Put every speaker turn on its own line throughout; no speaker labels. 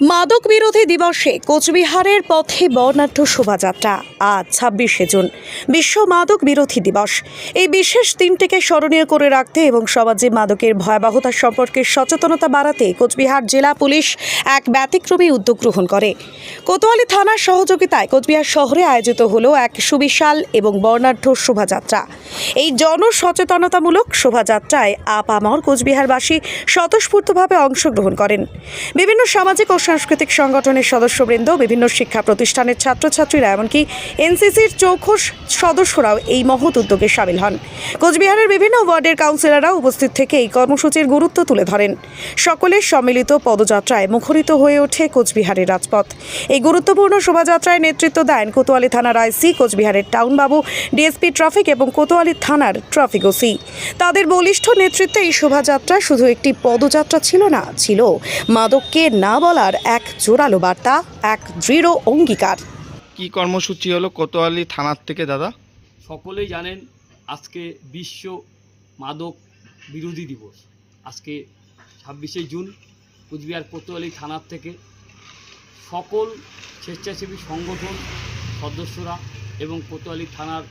মাদক বিরোধী দিবসে কোচবিহারের পথে বর্ণাঢ্য শোভাযাত্রা, আজ ছাব্বিশে জুন। বিশ্ব মাদক বিরোধী দিবস। এই বিশেষ দিনটিকে স্মরণীয় করে রাখতে এবং সমাজে মাদকের ভয়াবহতা সম্পর্কে সচেতনতা বাড়াতে কোচবিহার জেলা পুলিশ এক ব্যতিক্রমী উদ্যোগ গ্রহণ করে। কোতোয়ালি থানার সহযোগিতায় কোচবিহার শহরে আয়োজিত হলো এক সুবিশাল এবং বর্ণাঢ্য শোভাযাত্রা। এই জনসচেতনতামূলক শোভাযাত্রায় আপ আপামর কোচবিহারবাসী স্বতঃস্ফূর্তভাবে অংশগ্রহণ করেন। বিভিন্ন সামাজিক ও সাংস্কৃতিক সংগঠনের সদস্যবৃন্দ, বিভিন্ন শিক্ষা প্রতিষ্ঠানের ছাত্রছাত্রীরা, এমনকি এনসিসির চৌখস সদস্যরাও এই মহৎ উদ্যোগে সামিল হন। কোচবিহারের বিভিন্ন ওয়ার্ডের কাউন্সিলররা উপস্থিত থেকে এই কর্মসূচির গুরুত্ব তুলে ধরেন। সকলের সম্মিলিত পদযাত্রায় মুখরিত হয়ে ওঠে কোচবিহারের রাজপথ। এই গুরুত্বপূর্ণ শোভাযাত্রায় নেতৃত্ব দেন কোতোয়ালি থানার আইসি, কোচবিহারের টাউনবাবু, ডিএসপি ট্রাফিক এবং কোতোয়ালি থানার ট্রাফিক ওসি। তাদের বলিষ্ঠ নেতৃত্বে এই শোভাযাত্রা শুধু একটি পদযাত্রা ছিল না, ছিল মাদককে না বলার এক জোরালো বার্তা এক দৃঢ় অঙ্গীকার।
কি কর্মসূচি হলো কোতোয়ালি থানার থেকে দাদা?
সকলেই জানেন আজকে বিশ্ব মাদক বিরোধী দিবস। আজকে ছাব্বিশে জুন কুচবিহার কোতোয়ালি থানার থেকে সকল স্বেচ্ছাসেবী সংগঠন সদস্যরা এবং কোতোয়ালি থানার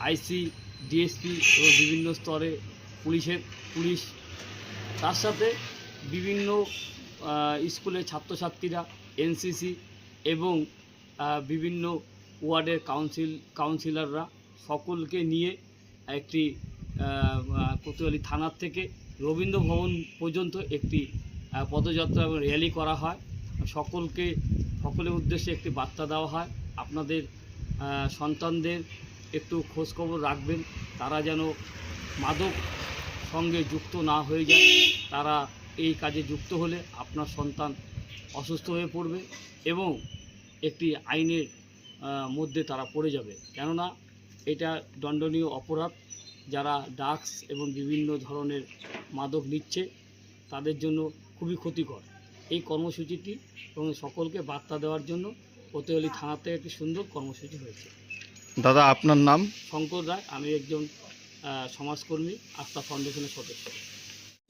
আইসি ডিএসপি এবং বিভিন্ন স্তরে পুলিশের পুলিশ তার সাথে বিভিন্ন স্কুলের ছাত্রছাত্রীরা এনসিসি এবং বিভিন্ন ওয়ার্ডের কাউন্সিল কাউন্সিলররা সকলকে নিয়ে একটি কোতোয়ালি থানার থেকে রবীন্দ্র ভবন পর্যন্ত একটি পদযাত্রা এবং র্যালি করা হয়। সকলকে, সকলের উদ্দেশ্যে একটি বার্তা দেওয়া হয়। আপনাদের সন্তানদের একটু খোঁজখবর রাখবেন। তারা যেন মাদক সঙ্গে যুক্ত না হয়ে যায়। তারা এই কাজে যুক্ত হলে আপনার সন্তান অসুস্থ হয়ে পড়বে এবং একটি আইনের মধ্যে তারা পড়ে যাবে। কেননা এটা দণ্ডনীয় অপরাধ। যারা ড্রাগস এবং বিভিন্ন ধরনের মাদক নিচ্ছে তাদের জন্য খুবই ক্ষতিকর। এই কর্মসূচিটি এবং সকলকে বার্তা দেওয়ার জন্য কোতোয়ালি থানাতে একটি সুন্দর কর্মসূচি হয়েছে।
দাদা আপনার নাম?
শঙ্কর রায় আমি একজন সমাজকর্মী আস্থা ফাউন্ডেশনের সদস্য।